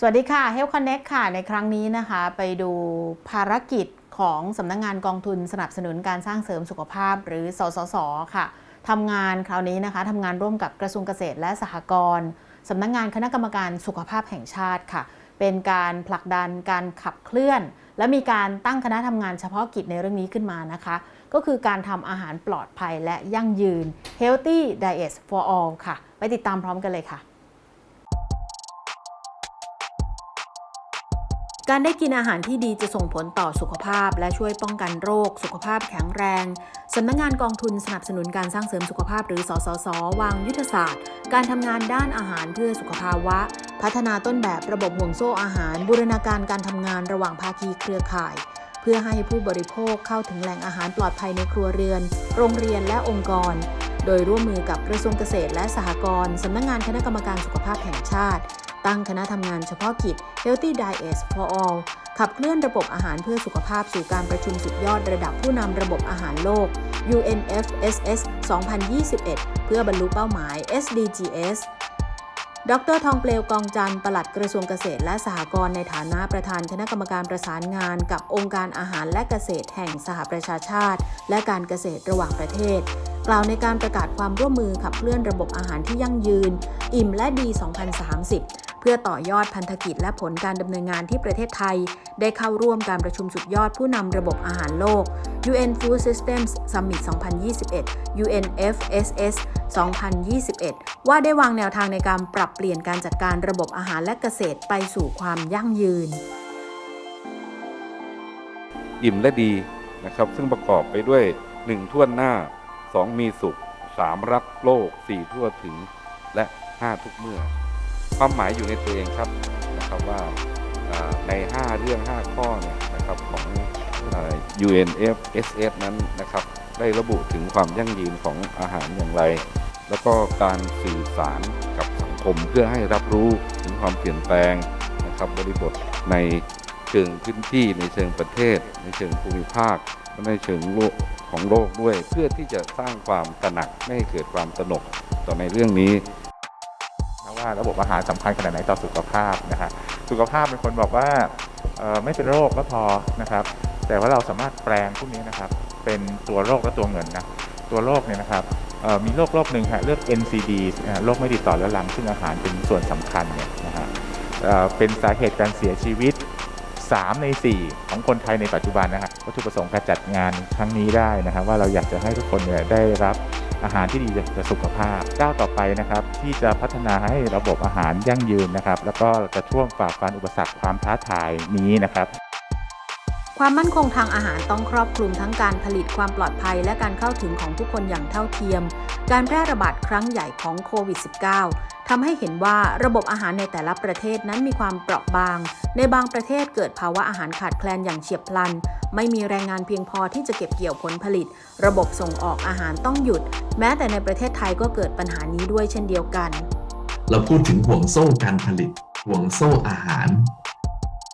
สวัสดีค่ะ Health Connect ค่ะ ในครั้งนี้นะคะ ไปดูภารกิจของสำนักงงานกองทุนสนับสนุนการสร้างเสริมสุขภาพ หรือสสส ค่ะทำงานคราวนี้นะคะทำงานร่วมกับกระทรวงเกษตรและสหกรณ์สำนักงงานคณะกรรมการสุขภาพแห่งชาติค่ะ เป็นการผลักดันการขับเคลื่อน และมีการตั้งคณะทำงานเฉพาะกิจในเรื่องนี้ขึ้นมานะคะ ก็คือการทำอาหารปลอดภัยและยั่งยืน Healthy Diet for All ค่ะ ไปติดตามพร้อมกันเลยค่ะ การได้กินอาหารที่ดีจะส่งผลต่อสุขภาพ และช่วยป้องกันโรค สุขภาพแข็งแรง สำนักงงานกองทุนสนับสนุนการสร้างเสริมสุขภาพหรือสสส วางยุทธศาสตร์ การทำงานด้านอาหารเพื่อสุขภาวะ พัฒนาต้นแบบระบบห่วงโซ่อาหาร บูรณาการการทำงานระหว่างภาคีเครือข่าย เพื่อให้ผู้บริโภคเข้าถึงแหล่งอาหารปลอดภัยในครัวเรือน โรงเรียนและองค์กร โดยร่วมมือกับกระทรวงเกษตรและสหกรณ์สำนักงานคณะกรรมการสุขภาพแห่งชาติ ตั้งคณะทำงานเฉพาะกิจ Healthy Diet for All ขับเคลื่อนระบบอาหารเพื่อสุขภาพสู่การประชุมสุดยอดระดับผู้นำระบบอาหารโลก UNFSS 2021 เพื่อบรรลุเป้าหมาย SDGs ดรทองเปลวกองจันทร์ปลัดกระทรวงเกษตรและสหกรณ์ในฐานะประธานคณะกรรมการประสานงานกับองค์การอาหารและเกษตรแห่งสหประชาชาติ และการเกษตรระหว่างประเทศ กล่าวในการประกาศความร่วมมือขับเคลื่อนระบบอาหารที่ยั่งยืน อิ่มและดี 2030 เพื่อต่อยอดพันธกิจและผลการดำเนินงานที่ประเทศไทย ได้เข้าร่วมการประชุมสุดยอดผู้นำระบบอาหารโลก UN Food Systems Summit 2021 UNFSS 2021 ว่าได้วางแนวทางในการปรับเปลี่ยนการจัดการระบบอาหารและเกษตรไปสู่ความยั่งยืน อิ่มและดีนะครับ ซึ่งประกอบไปด้วย 1ท่วหน้า 2 มีสุข 3 รักโลก 4 ทั่วถึงและ 5 ทุกเมื่อ ความหมายอยู่ในตัวเองครับนะครับว่าใน 5 เรื่อง 5 ข้อเนี่ยนะครับของอ่า UNFSS นั้นนะครับได้ระบุถึงความยั่งยืนของอาหารอย่างไร แล้วก็การสื่อสารกับสังคมเพื่อให้รับรู้ถึงความเปลี่ยนแปลงนะครับบริบทในเชิงพื้นที่ในเชิงประเทศ ในเชิงภูมิภาคและในเชิงโลกของโลกด้วย เพื่อที่จะสร้างความตระหนักไม่ให้เกิดความตระหนกต่อในเรื่องนี้ ระบบอาหารสำคัญขนาดไหนต่อสุขภาพนะฮะสุขภาพเป็นคนบอกว่าไม่เป็นโรคก็พอนะครับ แต่ว่าเราสามารถแปลงพวกนี้นะครับ เป็นตัวโรคและตัวเงินนะตัวโรคเนี่ยนะครับมีโรคโรคหนึ่งฮะเรียก NCD โรคไม่ติดต่อเรื้อรังซึ่งอาหารเป็นส่วนสำคัญเนี่ยนะฮะเเป็นสาเหตุการเสียชีวิต 3 ใน 4 ของคนไทยในปัจจุบันนะฮะวัตถุประสงค์การจัดงานครั้งนี้ได้นะครับว่าเราอยากจะให้ทุกคนเนี่ยได้รับ อาหารที่ดีต่อสุขภาพก้าวต่อไปนะครับ ที่จะพัฒนาให้ระบบอาหารยั่งยืนนะครับ แล้วก็จะท่วงฝ่าฟันอุปสรรคความท้าทายนี้นะครับความมั่นคงทางอาหารต้องครอบคลุมทั้งการผลิตความปลอดภัย และการเข้าถึงของทุกคนอย่างเท่าเทียม การแพร่ระบาดครั้งใหญ่ของโควิด -19 ทำให้เห็นว่าระบบอาหารในแต่ละประเทศนั้นมีความเปราะบาง ในบางประเทศเกิดภาวะอาหารขาดแคลนอย่างเฉียบพลัน ไม่มีแรงงานเพียงพอที่จะเก็บเกี่ยวผลผลิต ระบบส่งออกอาหารต้องหยุด แม้แต่ในประเทศไทยก็เกิดปัญหานี้ด้วยเช่นเดียวกัน เราพูดถึงห่วงโซ่การผลิต ห่วงโซ่อาหาร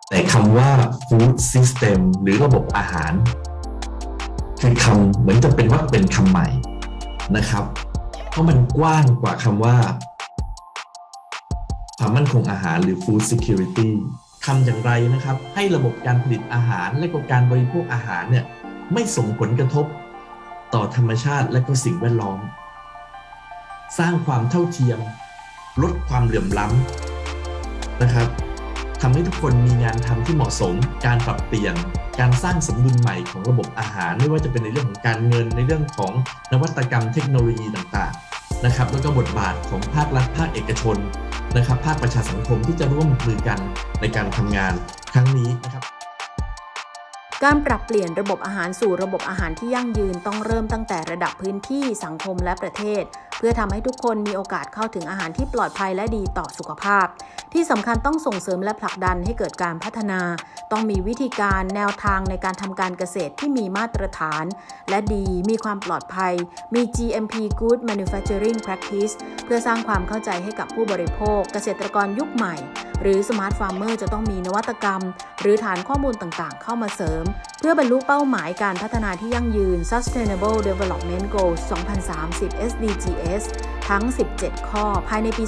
แต่คำว่า food system หรือระบบอาหาร คือคำเหมือนจะเป็นว่าเป็นคำใหม่นะครับ เพราะมันกว้างกว่าคำว่า ความมั่นคงอาหารหรือ food security ทำอย่างไรนะครับ ให้ระบบการผลิตอาหารและก็การบริโภคอาหารเนี่ยไม่ส่งผลกระทบ ต่อธรรมชาติและก็สิ่งแวดล้อม สร้างความเท่าเทียม ลดความเหลื่อมล้ำนะครับทำให้ทุกคนมีงานทำที่เหมาะสม การปรับเปลี่ยน การสร้างสมดุลใหม่ของระบบอาหาร ไม่ว่าจะเป็นในเรื่องของการเงินในเรื่องของนวัตกรรมเทคโนโลยีต่างๆ นะครับแล้วก็บทบาทของภาครัฐภาคเอกชนนะครับ ภาคประชาสังคมที่จะร่วมมือกันในการทำงานครั้งนี้นะครับ การปรับเปลี่ยนระบบอาหารสู่ระบบอาหารที่ยั่งยืนต้องเริ่มตั้งแต่ระดับพื้นที่สังคมและประเทศ เพื่อทำให้ทุกคนมีโอกาสเข้าถึงอาหารที่ปลอดภัยและดีต่อสุขภาพ ที่สำคัญต้องส่งเสริมและผลักดันให้เกิดการพัฒนา ต้องมีวิธีการแนวทางในการทำการเกษตรที่มีมาตรฐาน และดีมีความปลอดภัย มี GMP Good Manufacturing Practice เพื่อสร้างความเข้าใจให้กับผู้บริโภค เกษตรกรยุคใหม่ หรือสมาร์ทฟาร์มเมอร์จะต้องมีนวัตกรรม หรือฐานข้อมูลต่างๆ เข้ามาเสริม พื่อบรรลุเป้าหมายการพัฒนาที่ยั่งยืน Sustainable Development Goals 2030 SDGs) ทั้ง 17 ข้อ ภายในปี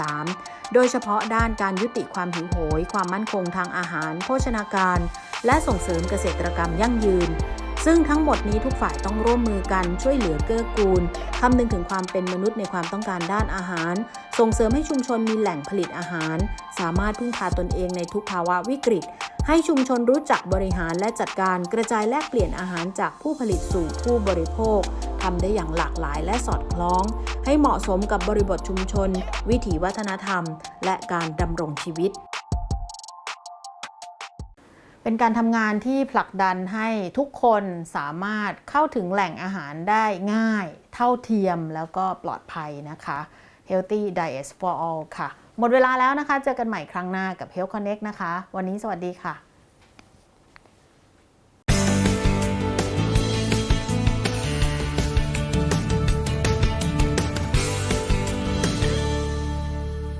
2573 โดยเฉพาะด้านการยุติความหิวโหย ความมั่นคงทางอาหาร โภชนาการ และส่งเสริมเกษตรกรรมยั่งยืน ซึ่งทั้งหมดนี้ทุกฝ่ายต้องร่วมมือกันช่วยเหลือเกื้อกูล คำนึงถึงความเป็นมนุษย์ในความต้องการด้านอาหาร ส่งเสริมให้ชุมชนมีแหล่งผลิตอาหาร สามารถพึ่งพาตนเองในทุกภาวะวิกฤต ให้ชุมชนรู้จักบริหารและจัดการกระจายแลกเปลี่ยนอาหารจากผู้ผลิตสู่ผู้บริโภคทำได้อย่างหลากหลายและสอดคล้อง ให้เหมาะสมกับบริบทชุมชน วิถีวัฒนธรรม และการดำรงชีวิตเป็นการทำงานที่ผลักดันให้ทุกคนสามารถเข้าถึงแหล่งอาหารได้ง่าย เท่าเทียมแล้วก็ปลอดภัยนะคะ Healthy Diet for All ค่ะ หมดเวลาแล้วนะคะ เจอกันใหม่ครั้งหน้ากับ Health Connect นะคะ วันนี้สวัสดีค่ะ